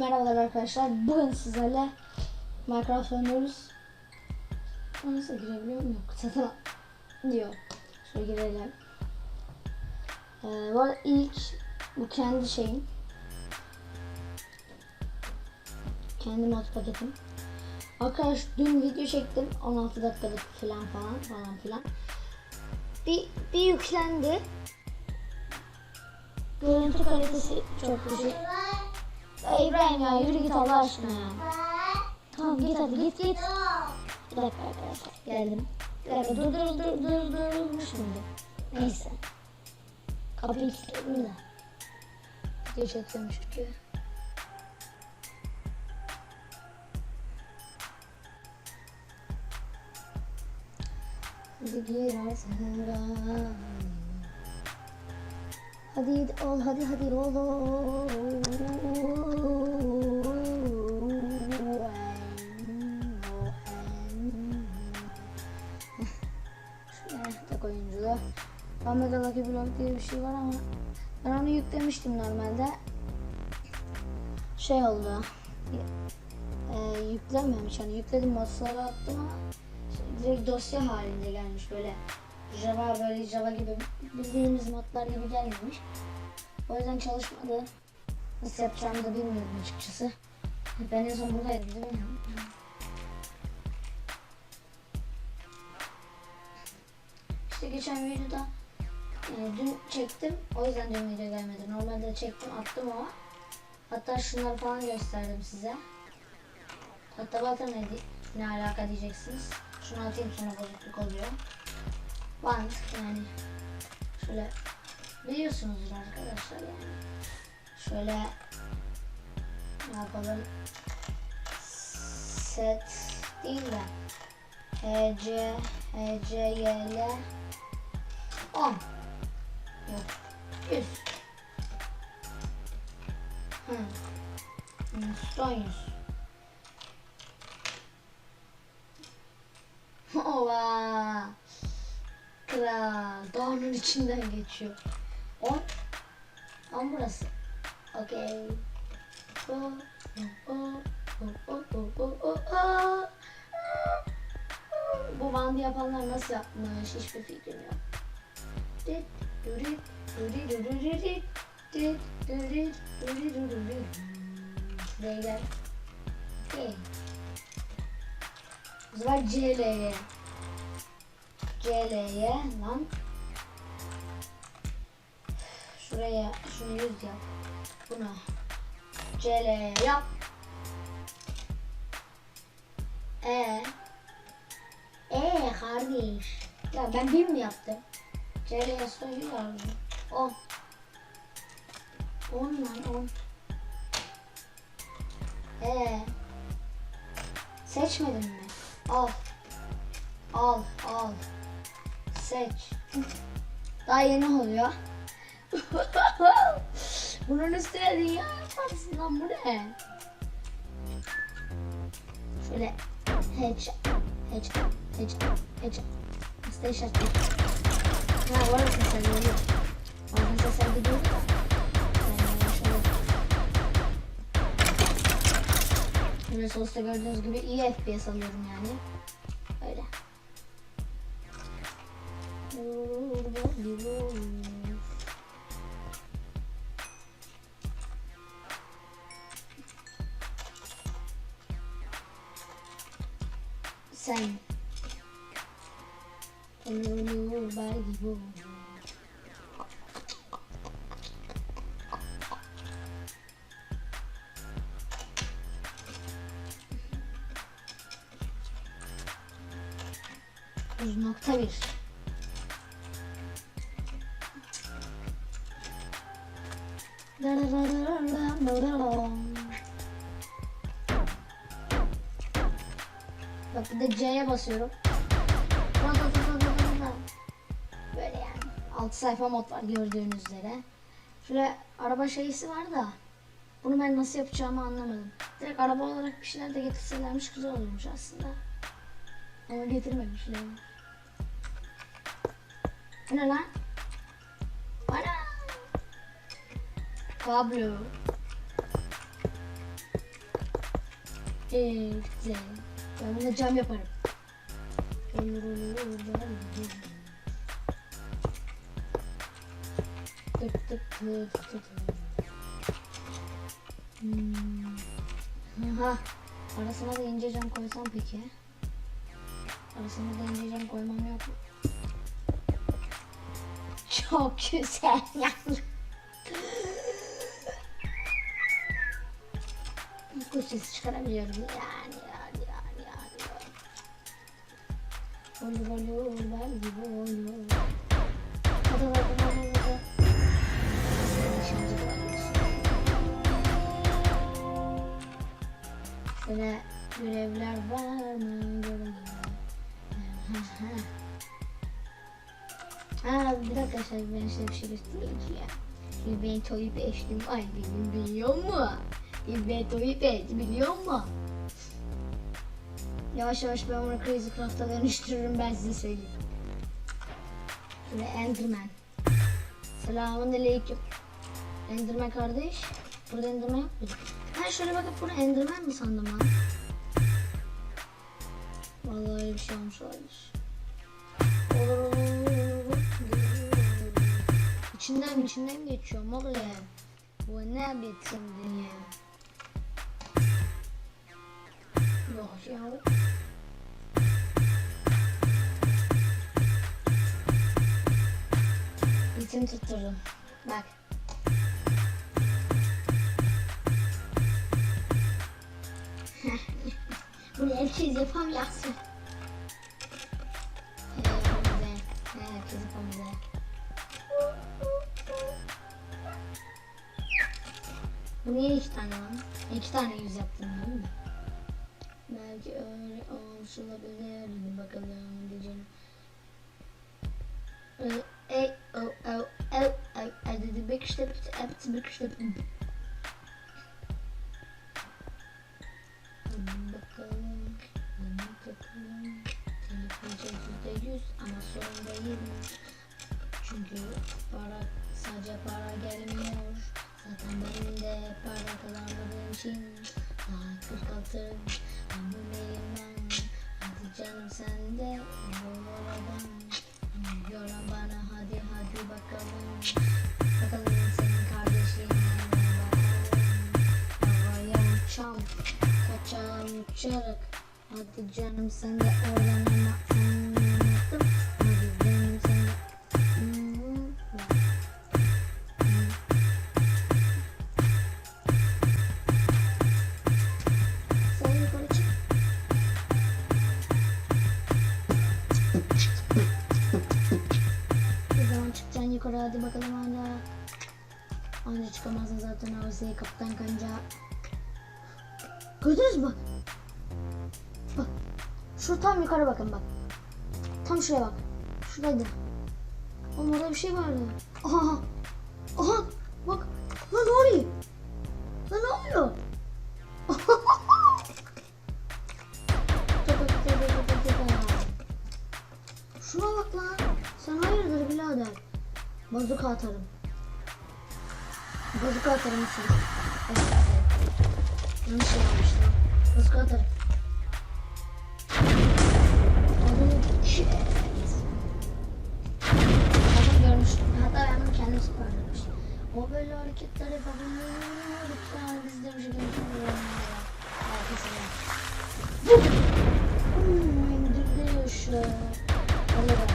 Merhabalar arkadaşlar. Bugün sizlerle Minecraft oynuyoruz. Nasıl girebiliyor muyum? Satın diyor. Şöyle girelim. Ee, bu ilk bu kendi şeyim. Kendi mod paketim. Arkadaş dün video çektim. 16 dakikalık falan falan falan filan. Bir, bir yüklendi. Görüntü kalitesi çok düşük. İbrahim ya yürü git Allah aşkına ya. Tamam git hadi git git. Bir dakika arkadaşlar geldim. Bir dakika dur dur dur dur dur şimdi. Neyse. Kapıyı kilitledim de. Video çekiyormuş çünkü. Gir artık. Hadi ol hadi hadi ol tek oyunculu. Omega Lucky Block diye bir şey var ama ben onu yüklemiştim normalde. Şey oldu. E, yüklememiş yani yükledim modlara attım ama direkt dosya halinde gelmiş böyle Java böyle Java gibi bildiğimiz modlar gibi gelmemiş. O yüzden çalışmadı. Nasıl yapacağımı da bilmiyorum açıkçası. Ben en son buradaydım değil mi? İşte geçen videoda e, dün çektim. O yüzden dün video gelmedi. Normalde çektim attım ama. Hatta şunları falan gösterdim size. Hatta bakın ne, ne alaka diyeceksiniz. Şunu atayım sonra bozukluk oluyor. Bant yani. Şöyle biliyorsunuzdur arkadaşlar yani. Şöyle ne yapalım? Set değil de HC HCYL 10 Yok 100 Hı. Hı, Son 100 Ova Kral dağının içinden geçiyor 10 10 burası Okey O, o, o, o, o, o, o, o. Bu bandı yapanlar nasıl yapmış hiçbir fikrim yok. Dit, dürit, dürit, dürit, dürit, dit, dürit, dürit, dürit, dürit. Beyler. Okey. Bu sefer CL'ye. CL'ye lan. Şuraya şunu yüz yap. Buna. CL yap. E. E kardeş. Ya ben bir mi yaptım? CL'ye son yüz aldım. 10. 10 lan 10. E. Seçmedin mi? Al. Al, al. Seç. Daha yeni oluyor. Bunun üstüne dünya yaparsın lan bu ne? Şöyle headshot, headshot, headshot, headshot. Hasta işaretli. Ha var mısın sen öyle? Orada sen gidiyor da. Şöyle. Şöyle sosta gördüğünüz gibi iyi FPS alıyorum yani. Sen. Olur belki bu. Yüz de C'ye basıyorum. Böyle yani. 6 sayfa mod var gördüğünüz üzere. Şöyle araba şeysi var da bunu ben nasıl yapacağımı anlamadım. Direkt araba olarak bir şeyler de getirselermiş güzel olurmuş aslında. Ama getirmemişler. Bu ne lan? Ana! Kablo. Evde. Ben buna cam yaparım. Tık tık tık tık. Hmm. Aha. Arasına da ince cam koysam peki? Arasına da ince cam koymam yok? Çok güzel yani. Kuş sesi çıkarabiliyorum yani Olur olur ben gibi olur. Hadi hadi hadi hadi. Şöyle görevler var mı? Görevler. Ha bir dakika şey ben size bir şey göstereyim ki ya. Şimdi ben toyu peştim. Ay benim biliyor mu? Toyu peştim biliyor mu? Yavaş yavaş ben bunu Crazy Craft'a dönüştürürüm ben size söyleyeyim. Şöyle Enderman. Selamun aleyküm. Enderman kardeş. Burada Enderman yok muydu? Ben şöyle bakıp bunu Enderman mi sandım ha? Vallahi öyle bir şey olmuş olabilir. Olur olur. İçinden içinden geçiyorum oğlum. Bu ne biçim dünya? Yok ya. Ritim tutturdum. Bak. Bunu herkes yapamazsın. Herkes yapamaz. Bu niye iki tane lan? İki tane yüz yaptım mi? Belki öyle olmuş olabilir. Bakalım diyeceğim. Ey, o, o, o, o, dedi bir işte, hepsi bir işte. Bakalım, yeni bakalım. Telefon yüzde yüz ama sonunda yirmi. Çünkü para sadece para gelmiyor. Zaten benim de para kazanmadığım için daha 46 hamileyim ben. Hadi canım sen de bol oradan. Yola bana hadi hadi bakalım. Bakalım senin kardeşliğine bakalım. Havaya uçam, kaçalım uçarak. Hadi canım sen de oradan Anca çıkamazsın zaten Asya'ya kaptan kanca. Gördünüz mü? Bak. Şu tam yukarı bakın bak. Tam şuraya bak. Şuradaydı. Oğlum orada bir şey vardı. Aha. Aha. Bak. Lan ne oluyor? Lan ne oluyor? Şuna bak lan. Sen hayırdır birader? Bazuka atarım. Bazuka atarım mısın? Yanlış yapmıştım. Bazuka atarım. Zaten görmüştüm. Hatta ben bunu kendim sıfırlamıştım. O böyle hareketler yapabiliyor. Lütfen biz de bir şey görüşürüz. Herkese. Hmm, indirdi yaşa. Hadi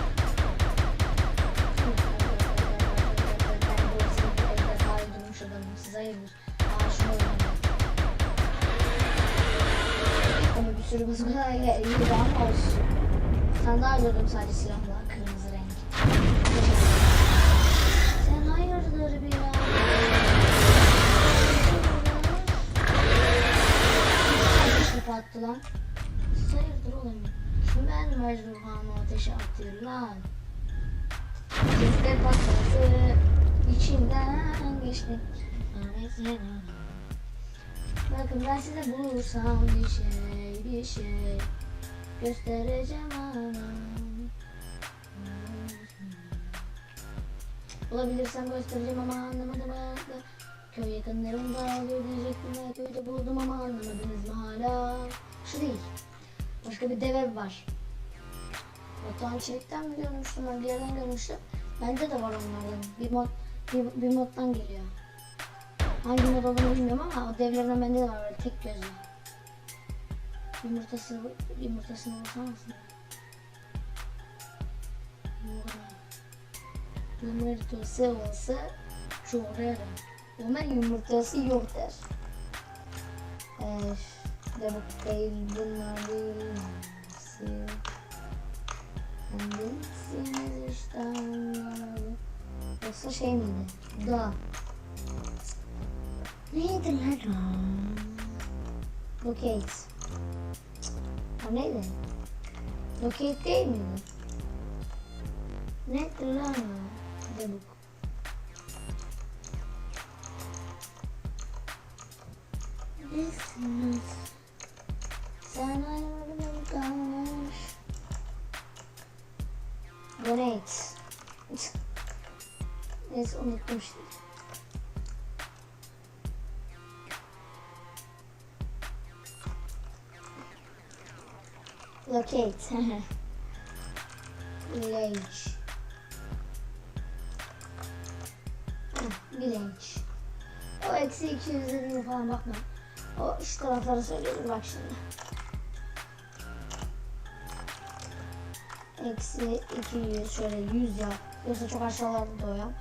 Bazıklar iyi ama olsun. Sen daha gördüm sadece silahla kırmızı renk. Sen hayırdır bir ya? Ateş attı lan. Hayırdır oğlum? Kim ben mecburhanı ateşe atıyor lan? Sesler patladı. içimden geçti. Bakın ben size bulursam bir şey bir şey göstereceğim anam. Bulabilirsem göstereceğim ama anlamadım. Köy yakınlarında görecektim ve köyde buldum ama anlamadınız mı hala? Şu değil. Başka bir deve var. Batuhan Çelik'ten mi görmüştüm ben bir yerden görmüştüm. Bende de var onlardan. Bir mod, bir, bir moddan geliyor. Hangi mod olduğunu bilmiyorum ama o devlerden bende de var böyle tek gözlü. Yumurtası, yumurtasını bulsana mısın? Yumurtası olsa çoğurarım. Ama yumurtası yok der. Eee, demek değil bunlar değil. Kendisiniz işte anlamadım. Yoksa şey miydi? Da. Neydi lan o? Locate. O neydi? Locate değil miydi? Neydi lan o? Debuk. Nesiniz? Sen ayrılmadın kalmış. Donate. Neyse unuttum Locate. Village. Village. O eksi 250 falan bakma. O şu tarafları söylüyorum bak şimdi. Eksi 200 şöyle 100 yap. Yoksa çok aşağılarda da o yap.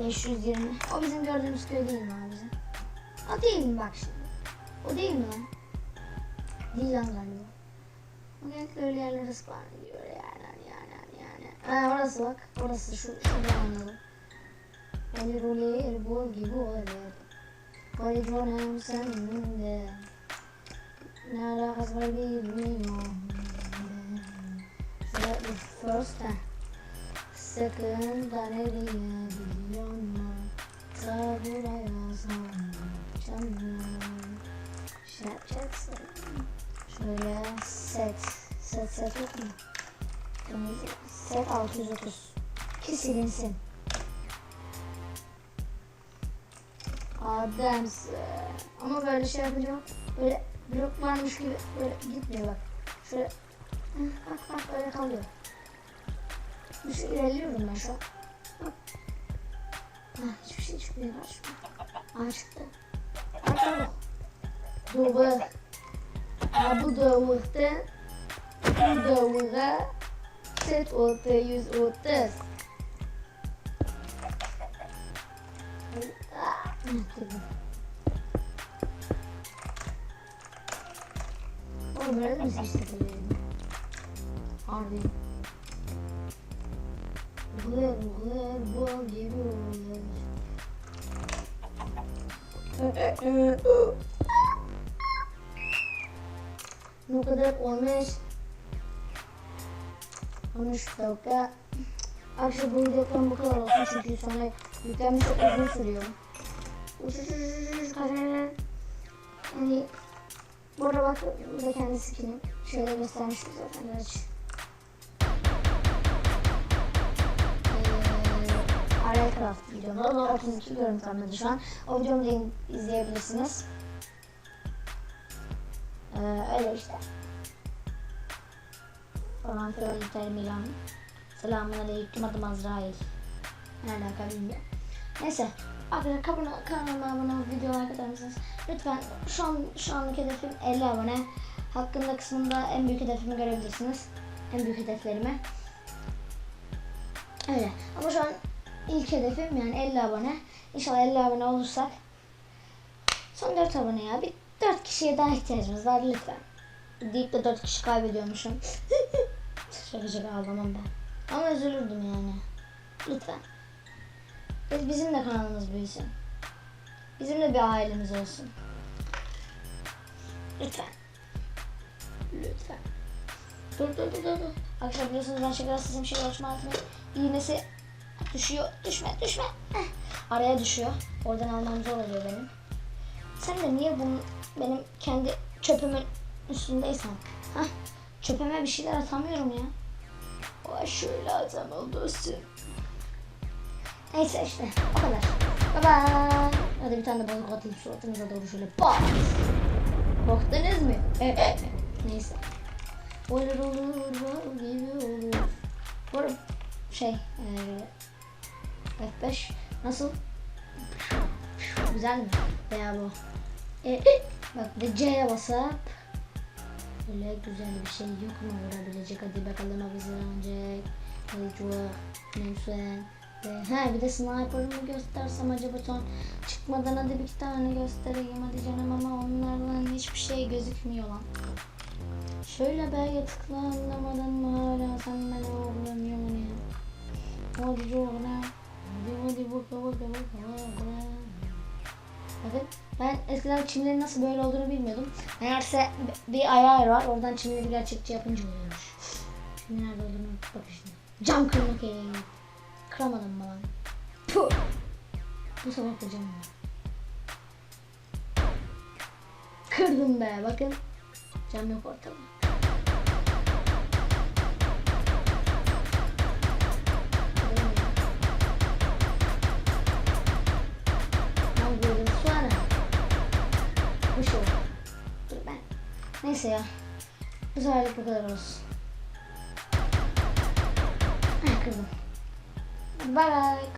520. O bizim gördüğümüz köy değil mi abi bizim? O değil mi bak şimdi? O değil mi lan? Değil lan galiba. Genellikle öyle yerlere spawn ediyor yani yani yani. Ha orası bak. Orası şu şurada anladım. Eli roller bol gibi olur. Kaybolan senin de. Ne alakası var bilmiyorum. Şöyle first time. Sakın da nereye biliyorum. Ta buraya sanacağım. Yapacaksın. Şöyle set. Set yok mu? Set 630. Ki silinsin. Adamsın. Ama böyle şey yapacağım. Böyle blok varmış gibi böyle gitmiyor bak. Şöyle bak bak böyle kalıyor. Bir şey ilerliyorum ben şu an. Bak. Ha, hiçbir şey çıkmıyor. Aa çıktı. Aa Doğru. Aa bu doğura. Set orta yüz otuz. Ah, tamam. Oğlum öyle mi seçtik Harbi. Uğur uğur bol gibi uğur. Bu kadar olmuş. 13 dakika. Akşam bu videodan bu kadar olsun çünkü sonra yüklenme çok uzun sürüyor. Yani bu arada bak bu da kendi skin'i. Şöyle göstermiştim zaten gerçi. Ee, Aircraft videomda. O da 32 görüntülenmedi şu an. O videomu da izleyebilirsiniz. Ee, öyle işte. Falan filan Milan. Selamun aleyküm adım Azrail. Ne alaka bilmiyorum. Neyse. Arkadaşlar kanalıma abone olup videoya kadar mısınız? Lütfen şu an şu anlık hedefim 50 abone. Hakkında kısmında en büyük hedefimi görebilirsiniz. En büyük hedeflerimi. Öyle. Ama şu an ilk hedefim yani 50 abone. İnşallah 50 abone olursak son 4 abone ya. Bir 4 kişiye daha ihtiyacımız var lütfen. Deyip de 4 kişi kaybediyormuşum. şaka şaka ağlamam ben. Ama üzülürdüm yani. Lütfen. Biz, bizim de kanalımız büyüsün. Bizim de bir ailemiz olsun. Lütfen. Lütfen. Dur dur dur dur. Arkadaşlar biliyorsunuz ben şeker hastasıyım. Şeker açma iğnesi düşüyor. Düşme düşme. Araya düşüyor. Oradan almam zor oluyor benim. Sen de niye bunu benim kendi çöpümün üstündeysen? Hah. Çöpüme bir şeyler atamıyorum ya. O şöyle atam oldu Neyse işte o kadar. Bye. Hadi bir tane de balık atayım suratınıza doğru şöyle pat. Korktunuz mu? Evet. Neyse. Olur olur var gibi olur. Bu şey eee F5 nasıl? Güzel mi? Veya bu. E, bak bir C'ye basıp böyle güzel bir şey yok mu vurabilecek? Hadi bakalım. Hadi neyse. Ve he bir de sniper'ımı göstersem acaba son çıkmadan hadi bir iki tane göstereyim hadi canım ama onlardan hiçbir şey gözükmüyor lan. Şöyle B'ye tıkla anlamadın mı hala sen beni oğlamıyorsun ya. Hadi canım. Hadi hadi baka baka baka baka. Bakın ben eskiden çimlerin nasıl böyle olduğunu bilmiyordum. Meğerse bir ayar var oradan çimleri gerçekçi yapınca oluyormuş. Şimdi nerede olduğunu bak şimdi. Cam kırmak iyi. Kıramadım mı lan? Puh. Bu sefer kıracağım ben. Kırdım be bakın. Cam yok ortada. Neyse ya. Bu seferlik bu kadar olsun. Ay kırdım. Bye bye.